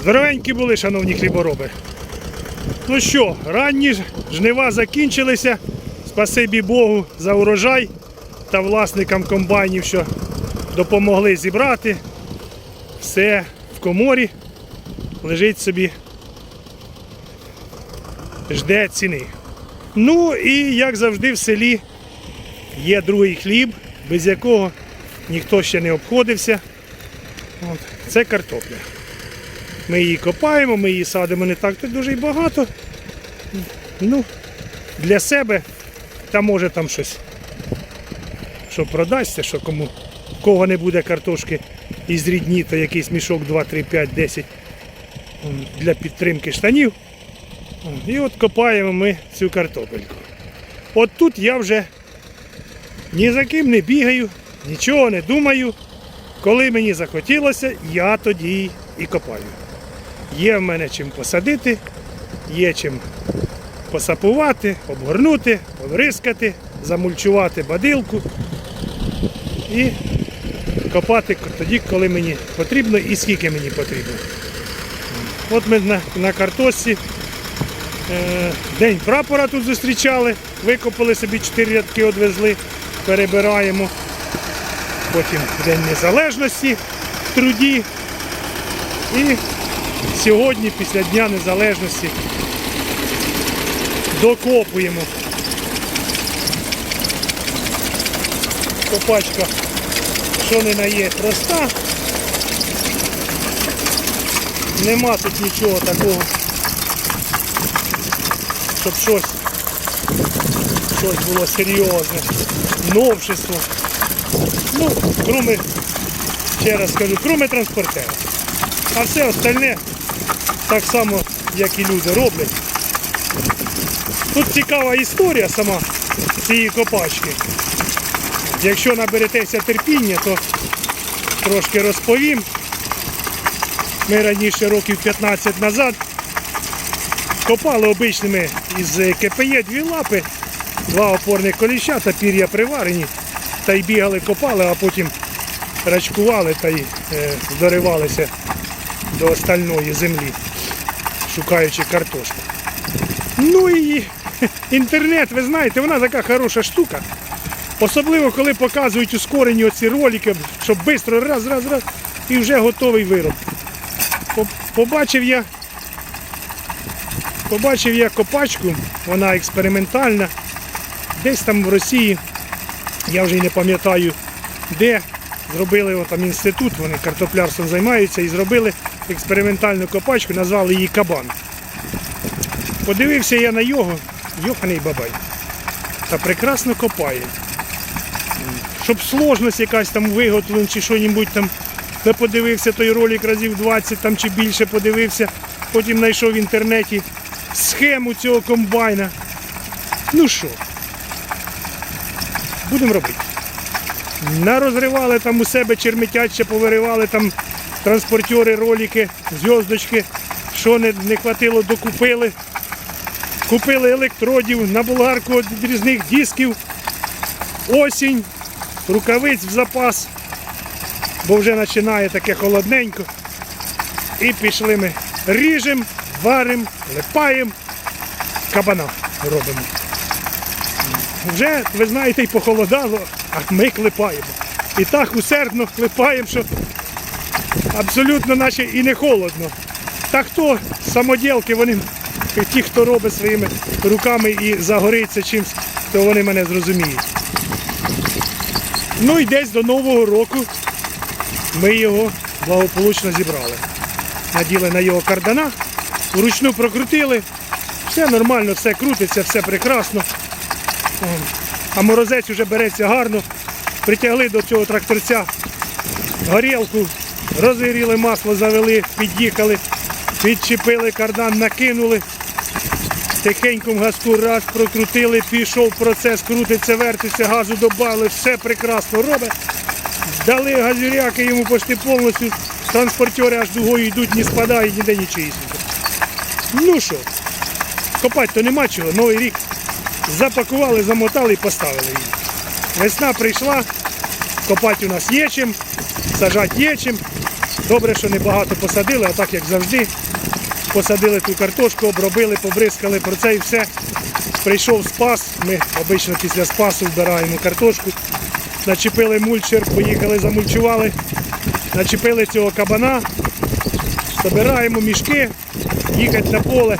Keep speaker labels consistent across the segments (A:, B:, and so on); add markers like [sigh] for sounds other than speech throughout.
A: Здоровенькі були, шановні хлібороби. Ну що, ранні жнива закінчилися. Спасибі Богу за урожай та власникам комбайнів, що допомогли зібрати. Все в коморі лежить собі, жде ціни. Ну і як завжди в селі є другий хліб, без якого ніхто ще не обходився. От, це картопля. Ми її копаємо, ми її садимо не так то дуже й багато. Ну, для себе, та може там щось, що продасться, що кому кого не буде картошки із рідні, то якийсь мішок 2, 3, 5, 10 для підтримки штанів. І от копаємо ми цю картопельку. От тут я вже ні за ким не бігаю, нічого не думаю. Коли мені захотілося, я тоді і копаю. Є в мене чим посадити, є чим посапувати, обгорнути, обрискати, замульчувати бадилку і копати тоді, коли мені потрібно і скільки мені потрібно. От ми на, на картошці е, день прапора тут зустрічали, викопали собі чотири рядки, одвезли, перебираємо. Потім День Незалежності в труді. І сьогодні, після Дня Незалежності, докопуємо. Копачка, що не на є, проста. Нема тут нічого такого, щоб щось, щось було серйозне, новшество. Ну, кроме, ще раз скажу, кроме транспортера. А все остальне так само, як і люди роблять. Тут цікава історія сама цієї копачки. Якщо наберетеся терпіння, то трошки розповім. Ми раніше років 15 назад копали обичними із КПЄ дві лапи, два опорних коліща та пір'я приварені. Та й бігали, копали, а потім рачкували та й е, доривалися до остальної землі, шукаючи картошку. Ну і інтернет, ви знаєте, вона така хороша штука. Особливо, коли показують ускорені оці ролики, щоб швидко раз, раз, раз, і вже готовий вироб. Побачив я, побачив я копачку, вона експериментальна, десь там в Росії, я вже й не пам'ятаю де. Зробили от там інститут, вони картоплярством займаються і зробили експериментальну копачку, назвали її кабан. Подивився я на його, йоханий бабай. Та прекрасно копає. Щоб сложність якась там виготовлена чи що-небудь там. Я подивився той ролик разів 20 там чи більше подивився. Потім знайшов в інтернеті схему цього комбайна. Ну що, будемо робити. Нарозривали там у себе черметяче, повиривали там транспортери, ролики, зв'язочки. Що не, не хватило, докупили. Купили електродів на болгарку від різних дисків. Осінь, рукавиць в запас, бо вже починає таке холодненько. І пішли ми ріжемо, варимо, липаємо, кабана робимо. Вже, ви знаєте, і похолодало, а ми клепаємо. І так усердно клепаємо, що абсолютно наче і не холодно. Та хто самоділки, вони ті, хто робить своїми руками і загориться чимось, то вони мене зрозуміють. Ну і десь до Нового року ми його благополучно зібрали. Наділи на його кардана, вручну прокрутили. Все нормально, все крутиться, все прекрасно. А морозець вже береться гарно. Притягли до цього тракторця горілку, розігріли масло, завели, під'їхали, підчепили кардан, накинули. Тихеньком газку раз прокрутили, пішов процес, крутиться, вертиться, газу додали, все прекрасно робить. Дали газюряки йому почти повністю, транспортери аж дугою йдуть, не спадають, ніде нічого. Ну що, копати то нема чого, новий рік запакували, замотали і поставили її. Весна прийшла, копати у нас є чим, сажати є чим. Добре, що небагато посадили, а так як завжди. Посадили ту картошку, обробили, побризкали про це і все. Прийшов спас. Ми обично після спасу вбираємо картошку. Начепили мульчер, поїхали, замульчували, начепили цього кабана, збираємо мішки, їхати на поле.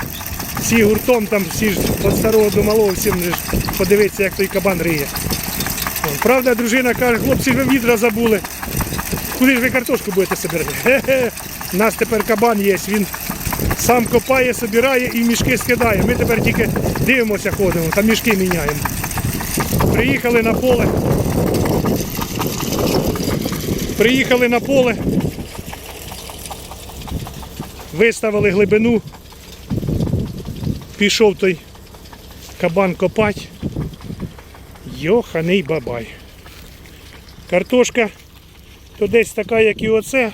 A: Всі гуртом там, всі ж від старого до малого, всім ж подивитися, як той кабан риє. Правда, дружина каже, хлопці, ви відра забули. Куди ж ви картошку будете собирати? [laughs] Хе-хе. У нас тепер кабан є, він сам копає, собирає і мішки скидає. Ми тепер тільки дивимося, ходимо, та мішки міняємо. Приїхали на поле. Приїхали на поле. Виставили глибину. Пішов той кабан копать. Йоханий бабай. Картошка то десь така, як і оце.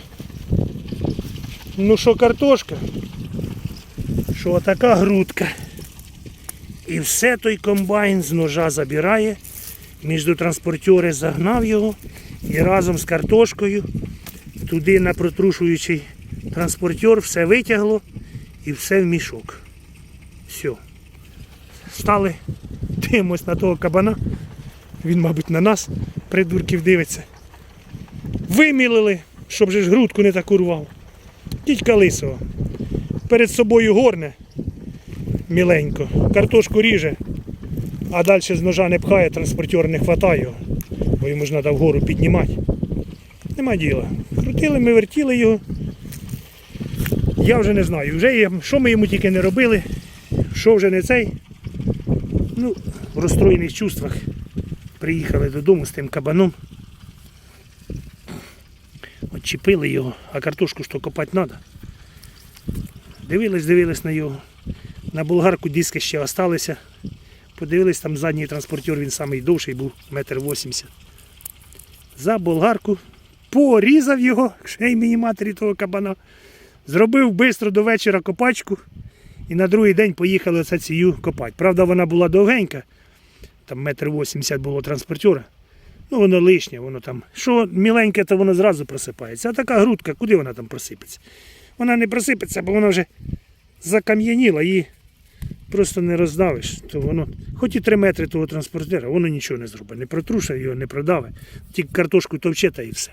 A: Ну що картошка, що така грудка. І все той комбайн з ножа забирає, між транспортери загнав його і разом з картошкою туди на протрушуючий транспортер все витягло і все в мішок. Все. Стали, дивимось на того кабана. Він, мабуть, на нас, придурків, дивиться. Вимілили, щоб же ж грудку не таку рвав. Дідька лисого. Перед собою горне міленько, картошку ріже, а далі з ножа не пхає, транспортер не хватає його, бо йому ж треба вгору піднімати. Нема діла. Крутили ми, вертіли його. Я вже не знаю, вже що ми йому тільки не робили, що вже не цей. Ну, в розстроєних чувствах приїхали додому з тим кабаном. Отчепили його, а картошку то копати треба. Дивились, дивились на його. На болгарку диски ще залишилися. Подивились, там задній транспортер, він самий довший був, метр вісімдесят. За болгарку порізав його, ще й мені матері того кабана. Зробив швидко до вечора копачку і на другий день поїхали оце цію копати. Правда, вона була довгенька, там метр вісімдесят було транспортера. Ну, воно лишнє, воно там. Що міленьке, то воно зразу просипається. А така грудка, куди вона там просипеться? Вона не просипеться, бо вона вже закам'яніла, її просто не роздавиш. То воно, хоч і 3 метри того транспортера, воно нічого не зробить. Не протрушає його, не продавить. Тільки картошку товче та і все.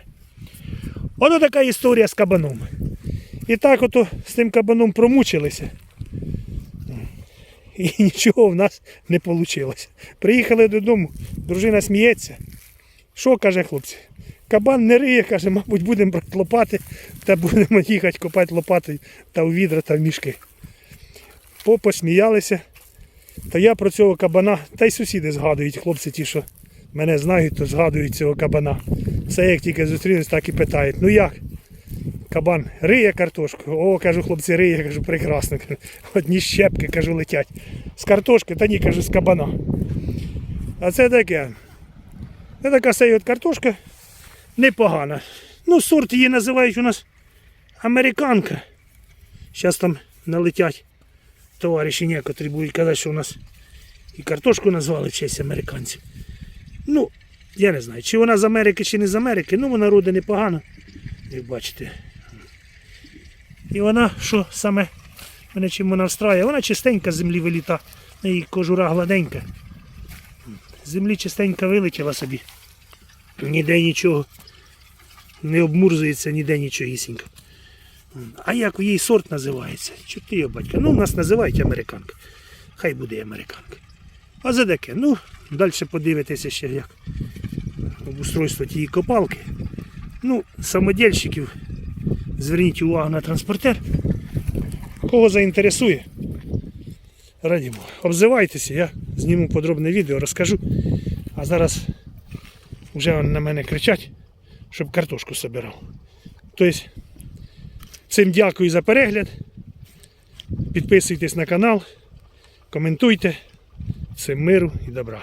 A: Ото така історія з кабаном. І так ото з тим кабаном промучилися. І [laughs] нічого в нас не вийшло. Приїхали додому, дружина сміється. Що каже хлопці? Кабан не риє, каже, мабуть, будемо брати лопати та будемо їхати копати лопати та у відра та в мішки. Посміялися. Та я про цього кабана, та й сусіди згадують, хлопці ті, що мене знають, то згадують цього кабана. Все як тільки зустрінусь, так і питають. Ну як? Кабан риє картошку. О, кажу, хлопці, риє, кажу, прекрасно. Одні щепки, кажу, летять. З картошки, та ні, кажу, з кабана. А це таке. Це така сей картошка непогана. Ну, сорт її називають у нас американка. Зараз там налетять товариші некоторі будуть казати, що у нас і картошку назвали в честь американців. Ну, я не знаю, чи вона з Америки, чи не з Америки, ну вона роди непогано, як бачите. І вона, що саме мене чим вона встрає, вона чистенька з землі виліта, неї кожура гладенька. З землі чистенька вилетіла собі. Ніде нічого не обмурзується, ніде нічогісінько. А як її сорт називається? Чи ти його батька? Ну, нас називають американка. Хай буде американка. А за таке? Ну, далі подивитися ще як обустройство тієї копалки. Ну, самодільщиків, зверніть увагу на транспортер. Кого заінтересує, радімо. Обзивайтеся, я зніму подробне відео, розкажу. А зараз вже на мене кричать, щоб картошку собирав. Тобто, всім дякую за перегляд. Підписуйтесь на канал, коментуйте. Всім миру і добра.